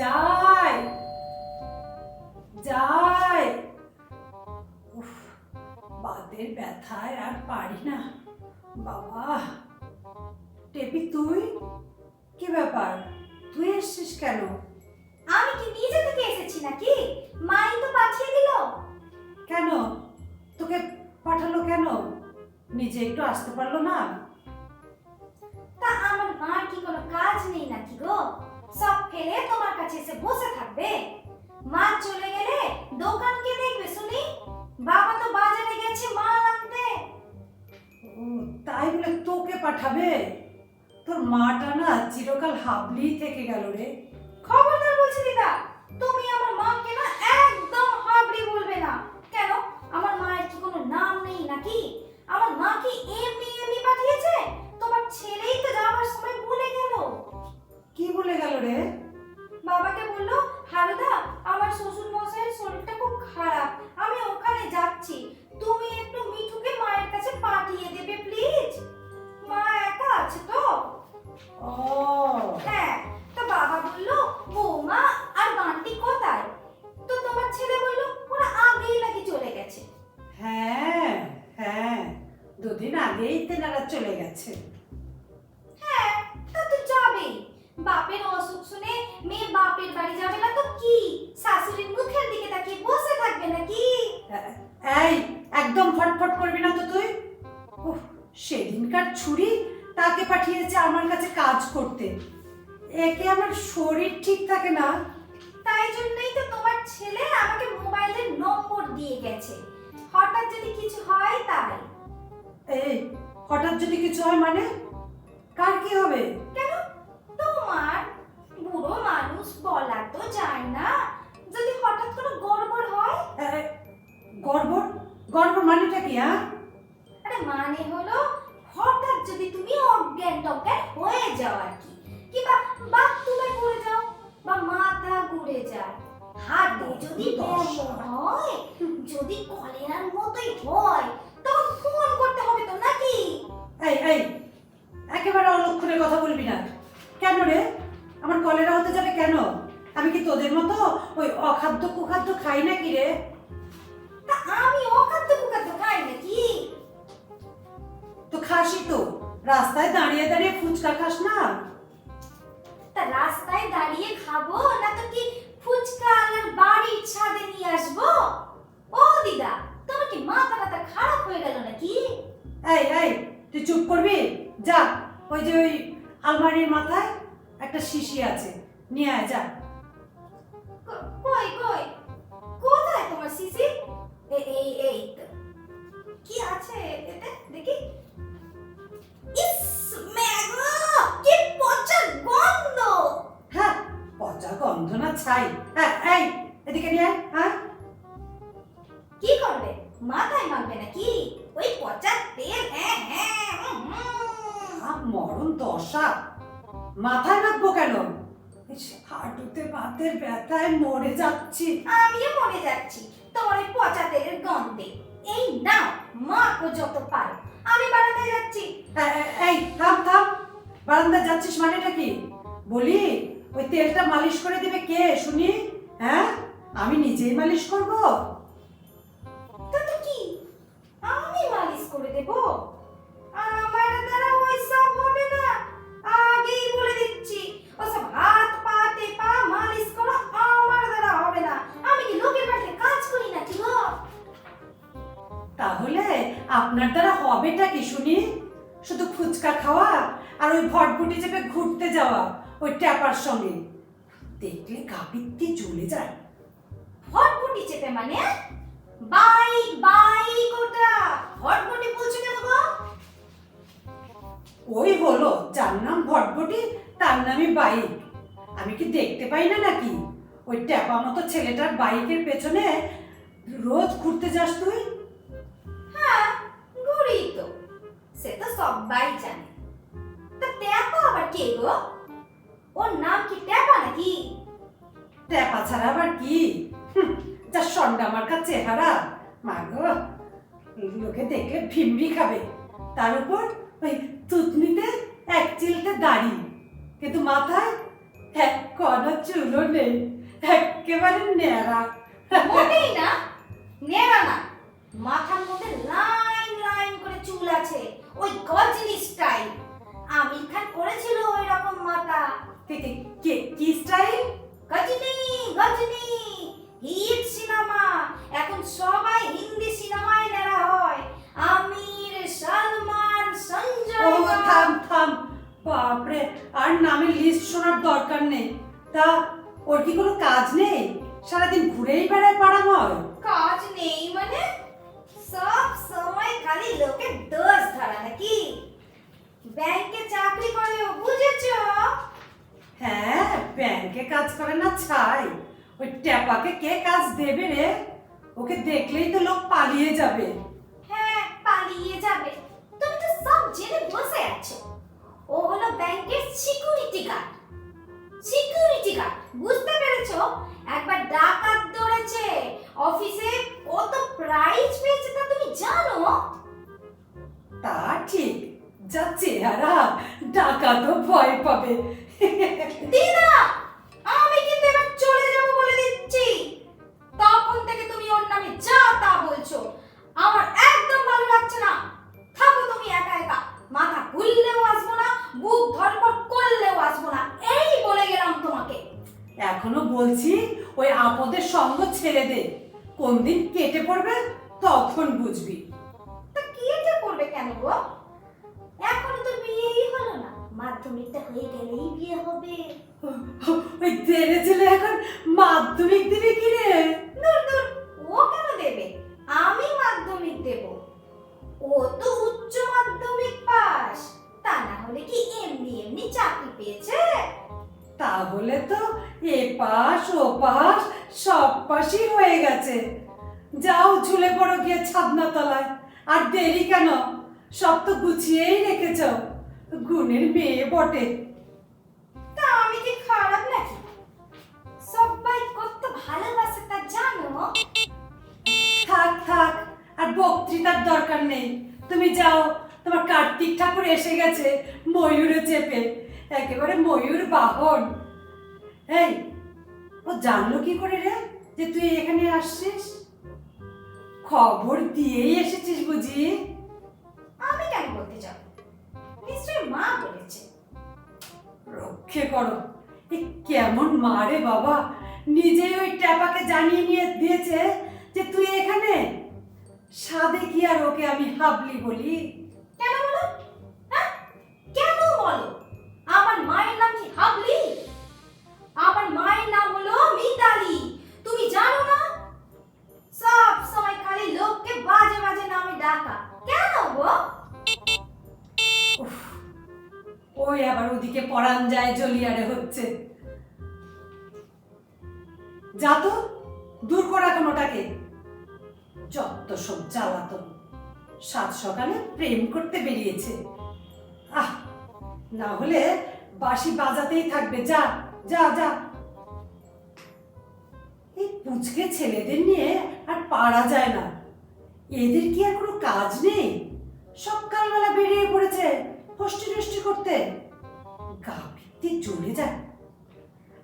যাই যাই। উফ বাতের ব্যথায় আর পারি না। বাবা টেপি তুই? কি ব্যাপার? তুই এসছিস কেন? আমি কি নিজে থেকে এসেছি নাকি? মাই তো পাঠিয়ে দিল। কেন? তোকে পাঠালো কেন? নিজে একটু আসতে পারল না? তা আমার মার কি কোনো কাজ নেই নাকি গো? তোর মাটা না চিরকাল হাবলি থেকে গেল রে। খবরদার বলছি দিদা এই একদম ফটফট করবি না তো তুই? সেদিনকার ছুরি তাকে পাঠিয়েছে আমার কাছে কাজ করতে। একে আমার শরীর ঠিক থাকে না। তাই জন্যই তো তোমার ছেলে আমাকে মোবাইলের নম্বর দিয়ে গেছে। হঠাৎ যদি কিছু হয় তাই। এই হঠাৎ যদি কিছু হয় মানে? কার কি হবে? কেন? তোমার বুড়ো মানুষ বলা তো যায় না। যদি হঠাৎ কোনো গড়বড় হয়? গড়বড় গড়বড় মানেটা কি হ্যাঁ আরে মানে হলো হঠাৎ যদি তুমি অজ্ঞান টজ্ঞান হয়ে যাও আর কি। কিংবা বাথরুমে পড়ে যাও বা মাথা ঘুরে যায় হাতে যদি ব্যামো হয় যদি কলেরার মতোই হয় তখন ফোন করতে হবে তো নাকি? এই এই একেবারে অলক্ষণে কথা বলবি না। কেন রে? আমার কলেরা হতে যাবে কেন? আমি কি তোদের মতো ওই অখাদ্য কুখাদ্য খাই নাকি রে? আমি অখাদ্য কুখাদ্য খাই নাকি? তো খাসি তো রাস্তায় দাঁড়িয়ে দাঁড়িয়ে ফুচকা খাস না? তা রাস্তায় দাঁড়িয়ে খাব না তো কি ফুচকা আনার বাড়ির ছাদে নিয়ে আসব? ও দিদা তোমার কি মাথা টাথা খারাপ হয়ে গেল নাকি? এই এই তুই চুপ করবি? যা ওই যে ওই আলমারির মাথায় একটা শিশি আছে নিয়ে আয় যা। কই কই? কোথায় তোমার এ- এই এই কি আছে এতে? দেখি। ইস ম্যাগো কি পচা গন্ধ। হ্যাঁ পচা গন্ধ না ছাই। হ্যাঁ এই এদিকে নিয়ে আয় হ্যাঁ। কি করবে? মাথায় মাখবে নাকি? ওই পচা তেল হ্যাঁ হ্যাঁ মরণ দশা। মাথায় কেন? হাঁটুতে বাতের ব্যথায় মরে যাচ্ছি। আমিও মরে যাচ্ছি। তোমার পচা তেলের গন্ধে। এই নাও মাখো যত পারো। আমি বারান্দায় যাচ্ছি। এই থাম থাম। বারান্দা যাচ্ছিস মানেটা কি? বলি ওই তেলটা মালিশ করে দেবে কে শুনি? হ্যাঁ? আমি নিজেই মালিশ করব? তো কি? আমি মালিশ করে দেব? তাহলে আপনার দ্বারা হবেটা কি শুনি? শুধু ফুচকা খাওয়া আর ওই ভটভুটি চেপে ঘুরতে যাওয়া ওই ট্যাপার সঙ্গে। দেখলে কাপিত্তি জ্বলে যায়। হটপটি চেপে মানে? বাইক বাইক ওটা। হটপটি বলছো কেন গো? ওই হলো যার নাম ভটভটি তার নামই বাইক। আমি কি দেখতে পাই না নাকি? ওই ট্যাপা মতো ছেলেটার বাইকের পেছনে রোজ ঘুরতে যাস তুই? হ্যাঁ ঘুরি তো। সে তো সবাই জানে। তা ট্যাপা আবার কে গো? ওর নাম কি ট্যাপা নাকি? ট্যাপা ছাড়া আবার কি? যা সন্ডা মার্কা চেহারা মাগো লোকে দেখলে ভিমড়ি খাবে। তার উপর ওই তুতনিতে এক চিলতে দাড়ি। কিন্তু মাথায় এক কণা চুলও নেই। একেবারে ন্যাড়া। মোটেই না। নেড়া না। মাথার মধ্যে লাইন লাইন করে চুল আছে। ওই গজনি স্টাইল। আমির খান করেছিল ওই রকম মাথা কে- কে- style? Ghajini Ghajini. Hit cinema. এখন সবাই হিন্দি সিনেমায় নেড়া হয়। আমির সালমান সঞ্জয় ও থাম। থাম। বাপরে আর নামের লিস্ট শোনার দরকার নেই। তা ওর কি কোনো কাজ নেই? সারাদিন ঘুরেই বেড়ায় পাড়াময়? কাজ নেই মানে? সব সময় খালি লোকে দোষ ধরা নাকি? ব্যাংকে চাকরি করে ও বুঝেছ? হ্যাঁ ব্যাংকে কাজ করে না ছাই। ওই ট্যাপাকে কে কাজ দেবে রে? ওকে দেখলেই তো লোক পালিয়ে যাবে। হ্যাঁ পালিয়ে যাবে। তুমি তো সব জেনে বসে আছো। ও হলো ব্যাংকের সিকিউরিটি গার্ড ডাকা তো ভয় পাবে। দিদা আমি কিন্তু এবার চলে যাব বলে দিচ্ছি। তখন থেকে তুমি ওর নামে যা তা বলছো আমার একদম ভালো লাগছে না। থাকো তুমি একা একা মাথা ঘুরলেও আসব না বুক ধরপড় করলেও আসব না এই বলে গেলাম তোমাকে। এখনও বলছি ওই আপদের সঙ্গ ছেড়ে দে। কোন দিন কেটে পড়বে তখন বুঝবি। তা কি এটা করবে কেন গো? মাধ্যমিকটা হয়ে গেলেই বিয়ে হবে। ওই ছেলে এখন মাধ্যমিক দিবে কি রে? দূর দূর ও কেন দেবে? আমি মাধ্যমিক দেব। ও তো উচ্চ মাধ্যমিক পাস। তা না হলে কি এমনি এমনি চাকরি পেয়েছে? তাহলে তো এ পাশ ও পাশ সব পাশই হয়ে গেছে। যাও ঝুলে পড়ো গিয়ে ছাদনা তলায় আর দেরি কেন? সব তো গুছিয়েই রেখেছ। গুণের মেয়ে বটে। তা আমি কি খারাপ নাকি? সবাই কত ভালোবাসে তা জানো? থাক থাক, আর বক্তৃতার দরকার নেই। তুমি যাও, তোমার কার্তিক ঠাকুর এসে গেছে ময়ূরে চেপে। একেবারে ময়ূর বাহন। এই, ও জানলো কি করে রে যে তুই এখানে আসছিস? খবর দিয়েই এসেছিস বুঝি? রক্ষে করো। এ কেমন মারে বাবা। নিজেই ওই ট্যাপাকে জানিয়ে নিয়ে দিয়েছে যে তুই এখানে। সাদে কি আর ওকে আমি হাবলি বলি? কেন বলো? ওই আবার ওদিকে পরান যায় জলিয়ারে হচ্ছে। যা তো, দূর করা কোনোটাকে যত সব জ্বালাতন, সাত সকালে প্রেম করতে বেরিয়েছে। আহ, না হলে বাঁশি বাজাতেই থাকবে। যা যা যা। এই পুচকে ছেলেদের নিয়ে আর পারা যায় না। এদের কি আর কোনো কাজ নেই? সকালবেলা বেরিয়ে পড়েছে ফষ্টি নষ্টি করতে। গা চলে যায়।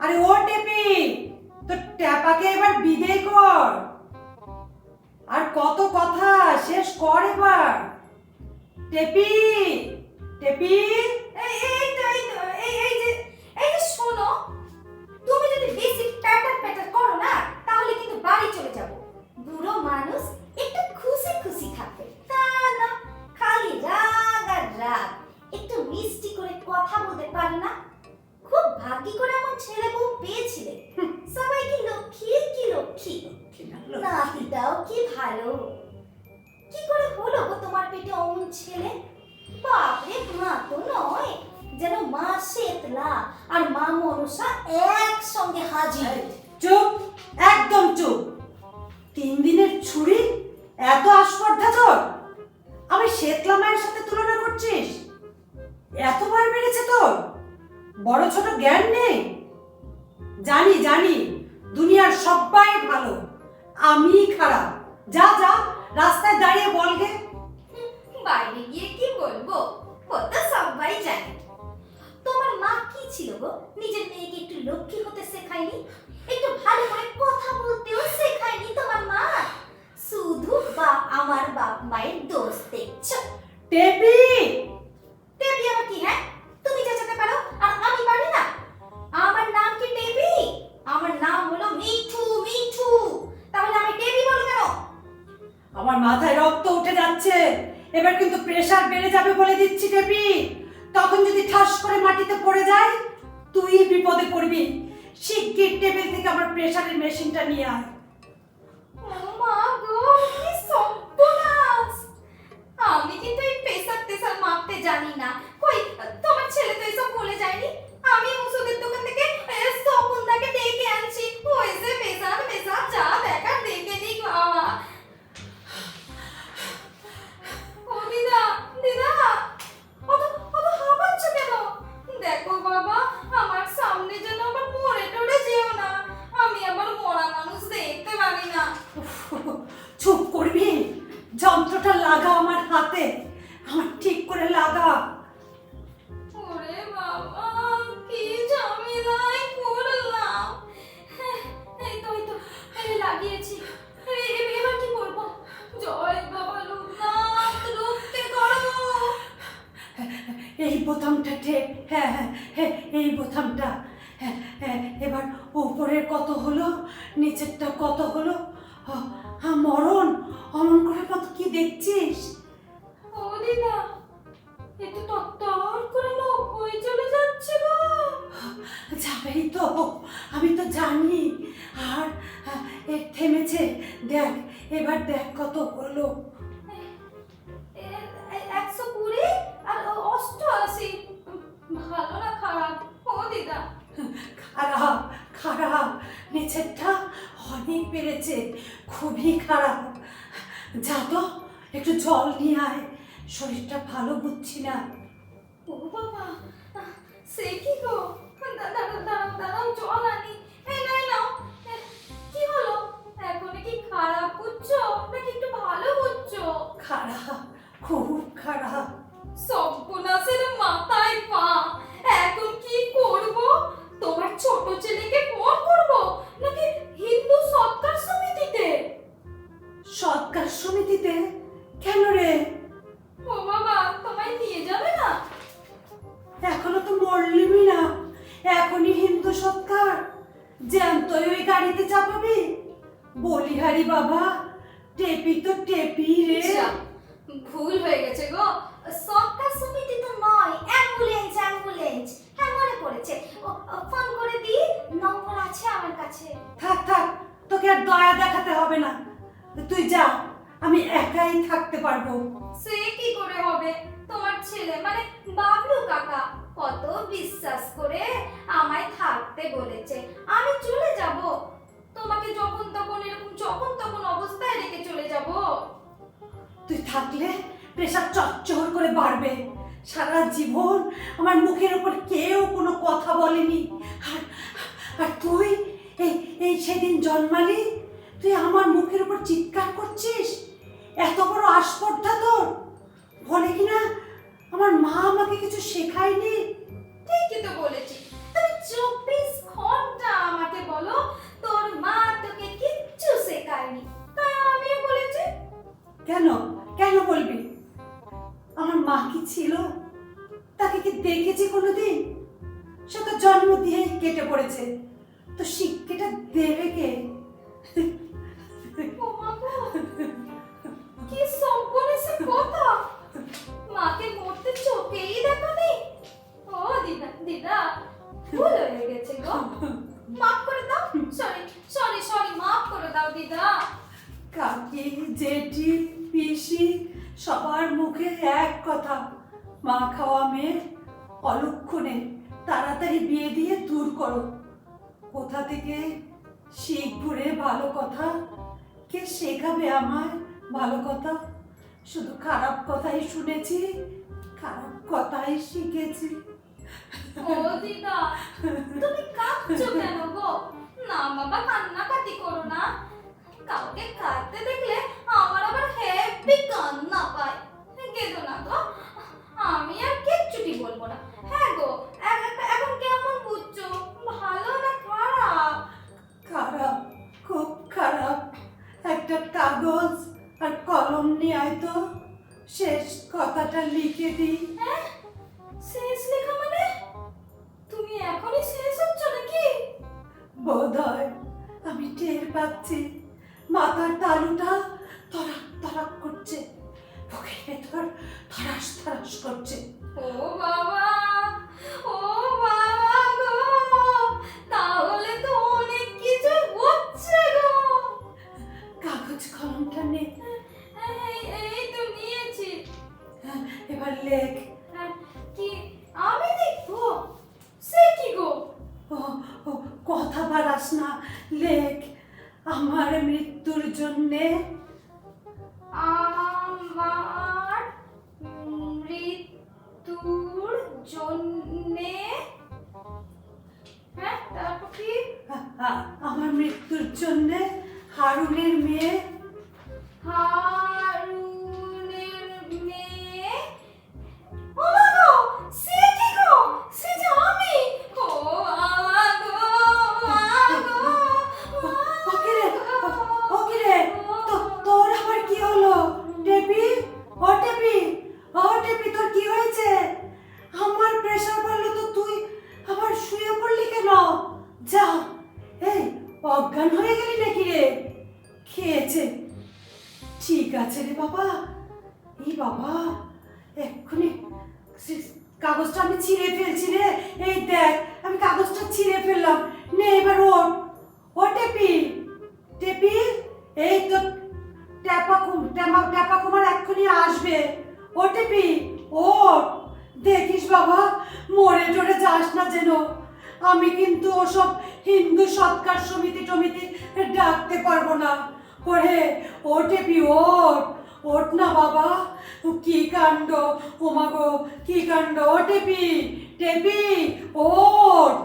আরে ও টেপি তো ট্যাপাকে এবার বিদেয় কর। আর কত কথা শেষ কর এবার। টেপি টেপি, এই এই এই এই এই যে, এই শোনো, তুমি যদি বেশি প্যাটার প্যাটার করো না, তাহলে কিন্তু বাড়ি চলে যাব। বুড়ো মানুষ একটু খুশি খুশি থাকবে। তা না, খালি রাগ আর রাগ। একটু মিষ্টি করে কথা বলতে পারো না? খুব ভাগ্যি করে আমার ছেলে বউ পেয়েছিলে। সবাই কি লক্ষ্মী কি লক্ষ্মী? নাতিটাও কি ভালো। কি করে হলো গো তোমার পেটে অমন ছেলে? বাপরে মা তো নয় যেন মা শেতলা আর মা মনসা একসঙ্গে হাজির। চুপ একদম চুপ। তিন দিনের ছুরি এত আস্পর্ধা তোর? আমি শেতলা মায়ের সাথে তুলনা করছিস? এতবার বেড়েছে তোর? বড় ছোট জ্ঞান নেই? জানি জানি দুনিয়ার সবাই ভালো। আমি খারাপ। যা যা রাস্তায় দাঁড়িয়ে বলগে বাইরে গিয়ে কি বলব? ও তো সবাই জানে। তোমার মা কি ছিল গো? নিজের মেয়েকে একটু লক্ষ্মী হতে শেখায়নি? একটু ভালো করে কথা বলতেও শেখায়নি তোমার মা? শুধু বা আমার বাপ মায়ের দোষ দেখছ। টেপি! টেপি আবার কি হ্যাঁ? তুমি চেঁচাতে পারো, আর আমি পারি না। আমার নাম কি টেপি? আমার নাম হলো মিঠু মিঠু। তাহলে আমি টেপি বলো কেন? আমার মাথায় রক্ত উঠে যাচ্ছে। এবার কিন্তু প্রেসার বেড়ে যাবে বলে দিচ্ছি টেপি। তখন যদি ঠাস করে মাটিতে পড়ে যায়, তুই বিপদে পড়বি। শিগগির টেবিল থেকে আমার প্রেসারের মেশিনটা নিয়ে আয়। মাপতে জানি না। কই, তোমার ছেলে তো এসব বলে যায়নি? আমি ওষুধের দোকান থেকে সকুন্দাকে ডেকে আনছি। ও বোতামটা ঠিক হ্যাঁ হ্যাঁ হ্যাঁ এই বোতামটা হ্যাঁ হ্যাঁ এবার উপরের কত হলো নিচেরটা কত হলো? আ, মরণ অমন করে কত কি দেখছিস? ও দিদা এ তো তত্তর করে নব্বই চলে যাচ্ছে গো। যাবেই তো আমি তো জানি। আর এ থেমেছে দেখ এবার দেখ কত হলো। একশো কুড়ি? খুবই খারাপ। যা তো একটু জল নিয়ে আয়। শরীরটা ভালো বুঝছি না। ও বাবা সে কি গো? দাঁড়াও দাঁড়াও দাঁড়াও জল আনি। এই নাই নাও। কি হলো? এখন কি খারাপ বুঝছ? নাকি একটু ভালো বুঝছ? খারাপ খুব খারাপ। সর্বনাশের মাথায় পা। আছে। থাক থাক তোকে আর দয়া দেখাতে হবে না। তুই যা আমি একাই থাকতে পারব। সে কি করে হবে? তোমার ছেলে মানে বাবলু কাকা কত বিশ্বাস করে আমায় থাকতে বলেছে। আমি চলে যাব। তোমাকে যখন তখন এরকম যখন তখন অবস্থায় রেখে চলে যাব। তুই থাকলে প্রেশার চচ্চর করে বাড়বে। সারা জীবন আমার মুখের উপর কেউ কোনো কথা বলেনি। আর আর তুই এই এই সেদিন জন্মালি? তুই আমার মুখের উপর চিৎকার করছিস? এত বড় আস্পর্ধা তোর। বলে কিনা আমার মা আমাকে কিছু শেখায়নি? ঠিকই তো বলেছি। তুমি চব্বিশ ঘণ্টা আমাকে বলো তোর মা তোকে কিচ্ছু শেখায়নি। তাই আমিও বলেছি। কেন? কেন বলবি? আমার মা কি ছিল? তাকে কি দেখেছি কোনোদিন? সে তো জন্ম দিয়েই কেটে পড়েছে। তো শিক্ষাটা দেবে কে? কি কথা? মাকে মরতে চোখেই দেখনি? ও দিদা দিদা ভুল হয়ে গেছে গো। মাফ করে দাও সরি সরি সরি মাফ করে দাও দিদা। কাকি জেঠি পিসি সবার মুখে এক কথা। মা খাওয়া মেয়ে অলক্ষণে তাড়াতাড়ি বিয়ে দিয়ে দূর করো। কোথা থেকে শিখবুরে ভালো কথা? কে শেখাবে আমায় ভালো কথা? শুধু খারাপ কথাই শুনেছি, খারাপ কথাই শিখেছি। ও দিদা, তুমি কাঁদছো কেন গো? না বাবা, কান্নাকাটি করো না। কাউকে কাঁদতে দেখলে আমার আবার হেভি কান্না পায়। কেঁদো না গো। কাগজ আর কলম নিয়ে আয় তো। শেষ কথাটা লিখে দিই। হ্যাঁ? কথা পারাস না। লেখ আমার মৃত্যুর জন্যে। আমার মৃত্যুর জন্যে। হ্যাঁ তারপর কি? আমার মৃত্যুর জন্যে হারুনের মেয়ে। হা দেখবি? এই তো ট্যাপা ট্যাপা ট্যাপা কুমার এক্ষুনি আসবে। ও টিপি ও দেখিস বাবা, মরে টরে যাস না যেন। আমি কিন্তু ওসব হিন্দু সৎকার সমিতি টমিতি ডাকতে পারব না। ওরে ও টেপি ওট ওট না বাবা। ও কি কাণ্ড? ও মাগো কি কাণ্ড? ও টেপি টেপি ওট